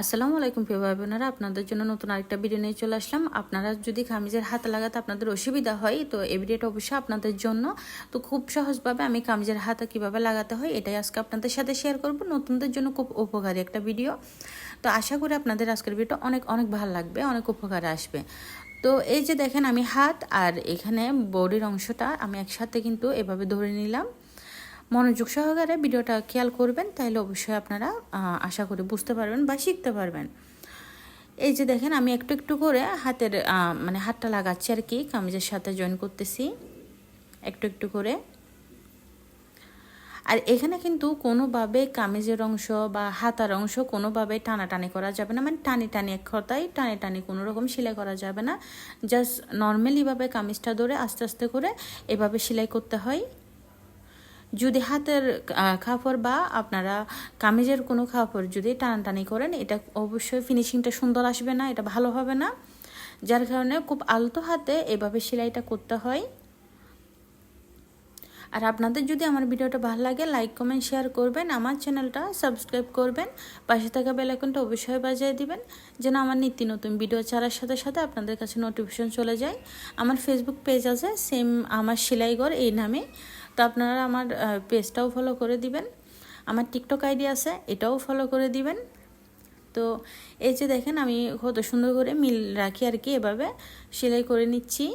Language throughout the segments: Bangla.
আসসালামু আলাইকুম প্রিয় ভাই বোনেরা আপনাদের জন্য নতুন আরেকটা ভিডিও নিয়ে চলে আসলাম। আপনারা যদি কামিজের হাত লাগাতে আপনাদের অসুবিধা হয়, তো এই ভিডিওটা অবশ্যই আপনাদের জন্য। তো খুব সহজভাবে আমি কামিজের হাতে কীভাবে লাগাতে হয়, এটাই আজকে আপনাদের সাথে শেয়ার করব। নতুনদের জন্য খুব উপকারী একটা ভিডিও তো আশা করি আপনাদের আজকের ভিডিওটা অনেক অনেক ভালো লাগবে, অনেক উপকারে আসবে। তো এই যে দেখেন আমি হাত আর এখানে বডির অংশটা আমি একসাথে কিন্তু এভাবে ধরে নিলাম। মনোযোগ সহকারে ভিডিওটা খেয়াল করবেন, তাহলে অবশ্যই আপনারা আশা করি বুঝতে পারবেন বা শিখতে পারবেন। এই যে দেখেন, আমি একটু একটু করে হাতের মানে হাতটা লাগাচ্ছি আর কি, কামিজের সাথে জয়েন করতেছি। একটু একটু করে। আর এখানে কিন্তু কোনোভাবে কামিজের অংশ বা হাতার অংশ কোনোভাবে টানাটানি করা যাবে না। মানে টানি টানি এক কথাই টানি টানি কোনো রকম সেলাই করা যাবে না। জাস্ট নর্মালিভাবে কামিজটা ধরে আস্তে আস্তে করে এভাবে সেলাই করতে হয়। যদি হাতের কাপড় বা আপনারা কামিজের কোনো কাপড় যদি টানাটানি করেন, এটা অবশ্যই ফিনিশিংটা সুন্দর আসবে না, এটা ভালো হবে না। যার কারণে খুব আলতো হাতে এভাবে সেলাইটা করতে হয়। আর আপনাদের যদি আমার ভিডিওটা ভালো লাগে লাইক কমেন্ট শেয়ার করবেন, আমার চ্যানেলটা সাবস্ক্রাইব করবেন, পাশে থাকা বেলাইকনটা অবশ্যই বাজিয়ে দিবেন, যেন আমার নিত্য নতুন ভিডিও ছাড়ার সাথে সাথে আপনাদের কাছে নোটিফিকেশন চলে যায়। আমার ফেসবুক পেজ আছে সেম আমার সেলাইঘর এই নামে। তো আপনারা আমার পেজটাও ফলো করে দিবেন। আমার টিকটক আইডি আছে, এটাও ফলো করে দিবেন। তো এই যে দেখেন, আমি কত সুন্দর করে মিল রাখি আর কি, এভাবে সেলাই করে নিচ্ছি।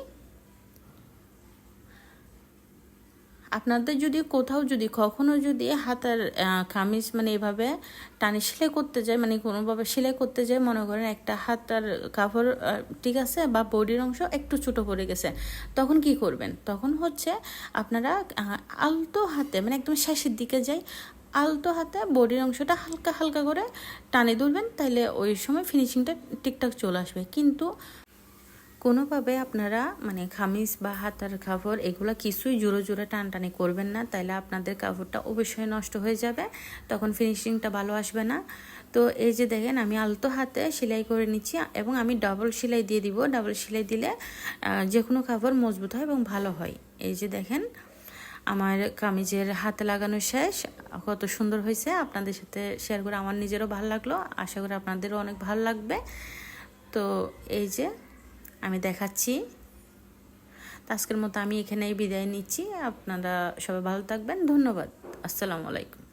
আপনাদের যদি কোথাও যদি, কখনো যদি হাতার কামিজ মানে এভাবে টানে সেলাই করতে যায় মানে কোনোভাবে সেলাই করতে যায়, মনে করেন একটা হাতার কাপড় ঠিক আছে, বা বডির অংশ একটু ছোটো পড়ে গেছে, তখন কি করবেন? তখন হচ্ছে আপনারা আলতো হাতে মানে একদম শেষের দিকে যাই, আলতো হাতে বডির অংশটা হালকা হালকা করে টানে ধরবেন তাহলে ওই সময় ফিনিশিংটা ঠিকঠাক চলে আসবে। কিন্তু কোনোভাবে আপনারা মানে খামিজ বা হাতার কাপড় এগুলো কিছুই জোরে জোরে টানটানি করবেন না, তাইলে আপনাদের কাপড়টা অবশ্যই নষ্ট হয়ে যাবে, তখন ফিনিশিংটা ভালো আসবে না। তো এই যে দেখেন, আমি আলতো হাতে সেলাই করে নিচ্ছি এবং আমি ডাবল সেলাই দিয়ে দিব। ডাবল সেলাই দিলে যে কোনো কাপড় মজবুত হয় এবং ভালো হয়। এই যে দেখেন, আমার কামিজের হাতে লাগানো শেষ। কত সুন্দর হয়েছে। আপনাদের সাথে শেয়ার করে আমার নিজেরও ভালো লাগল। আশা করি আপনাদেরও অনেক ভালো লাগবে। তো এই যে আমি দেখাচ্ছি। তো আজকের মতো আমি এখানেই বিদায় নিচ্ছি। আপনারা সবাই ভালো থাকবেন। ধন্যবাদ। আসসালামু আলাইকুম।